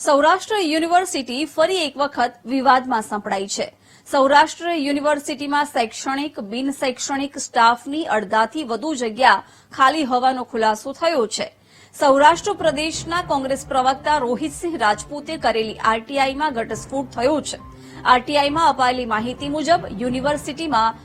Saurashtra university ફરી એક વખત વિવાદમાં સંપડાઈ છે. સૌરાષ્ટ્ર યુનિવર્સિટીમાં શૈક્ષણિક બિન શૈક્ષણિક સ્ટાફની અડધાથી વધુ જગ્યા ખાલી હોવાનો ખુલાસો થયો છે. સૌરાષ્ટ્ર પ્રદેશના કોંગ્રેસ પ્રવક્તા રોહિતસિંહ રાજપૂતે કરેલી આરટીઆઈમાં ઘટસ્ફોટ થયો છે. આરટીઆઈમાં અપાયેલી માહિતી મુજબ યુનિવર્સિટીમાં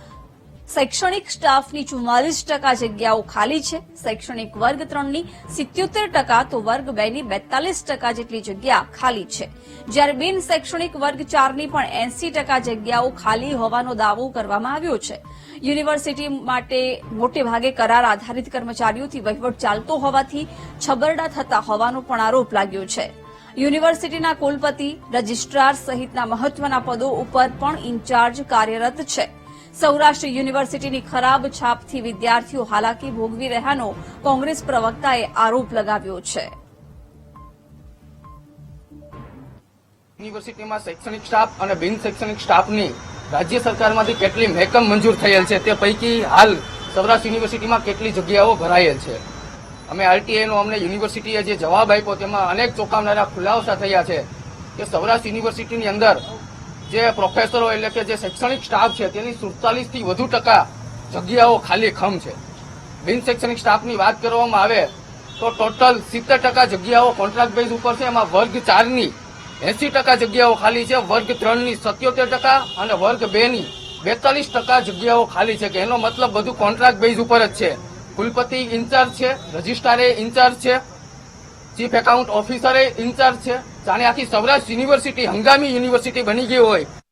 શૈક્ષણિક સ્ટાફની ચુમ્માલીસ ટકા જગ્યાઓ ખાલી છે. શૈક્ષણિક વર્ગ ત્રણની સિત્યોતેર ટકા તો વર્ગ બે ની બેતાલીસ ટકા જેટલી જગ્યા ખાલી છે. જ્યારે બિન શૈક્ષણિક વર્ગ ચારની પણ એસી ટકા જગ્યાઓ ખાલી હોવાનો દાવો કરવામાં આવ્યો છે. યુનિવર્સિટી માટે મોટે ભાગે કરાર આધારિત કર્મચારીઓથી વહીવટ ચાલતો હોવાથી છબરડા થતા હોવાનો પણ આરોપ લાગ્યો છે. યુનિવર્સિટીના કુલપતિ, રજિસ્ટ્રાર સહિતના મહત્વના પદો ઉપર પણ ઇન્ચાર્જ કાર્યરત છે. સૌરાષ્ટ્ર યુનિવર્સિટીની ખરાબ છાપથી વિદ્યાર્થીઓ હાલાકી ભોગવી રહ્યાનો કોંગ્રેસ પ્રવક્તાએ આરોપ લગાવ્યો છે. યુનિવર્સિટીમાં શૈક્ષણિક સ્ટાફ અને બિન શૈક્ષણિક સ્ટાફની રાજ્ય સરકારમાંથી કેટલી મહેકમ મંજૂર થયેલ છે તે પૈકી હાલ સૌરાષ્ટ્ર યુનિવર્સિટીમાં કેટલી જગ્યાઓ ભરાયેલ છે? અમે આરટીઆઈનો અમને યુનિવર્સિટીએ જે જવાબ આપ્યો તેમાં અનેક ચોંકાવનારા ખુલાસા થયા છે કે સૌરાષ્ટ્ર યુનિવર્સિટીની અંદર જે પ્રોફેસરો એટલે કે જે શૈક્ષણિક સ્ટાફ છે, તેની સુડતાલીસથી વધુ ટકા જગ્યાઓ ખાલી ખમ છે. બિન શૈક્ષણિક સ્ટાફની વાત કરવામાં આવે તો ટોટલ સિત્તેર ટકા જગ્યાઓ કોન્ટ્રાક્ટ બેઝ ઉપર છે, એમાં વર્ગ ચારની એસી ટકા જગ્યાઓ ખાલી છે, વર્ગ ત્રણની સત્યોતેર ટકા અને વર્ગ બેની બેતાલીસ ટકા જગ્યાઓ ખાલી છે, કે એનો મતલબ બધું કોન્ટ્રાક્ટ બેઝ ઉપર જ છે. કુલપતિ ઇન્ચાર્જ છે, રજિસ્ટ્રારે ઇન્ચાર્જ છે, ચીફ એકાઉન્ટ ઓફિસરે ઇન્ચાર્જ છે જાણે આખી સૌરાષ્ટ્ર યુનિવર્સિટી હંગામી યુનિવર્સિટી બની ગઈ હોય.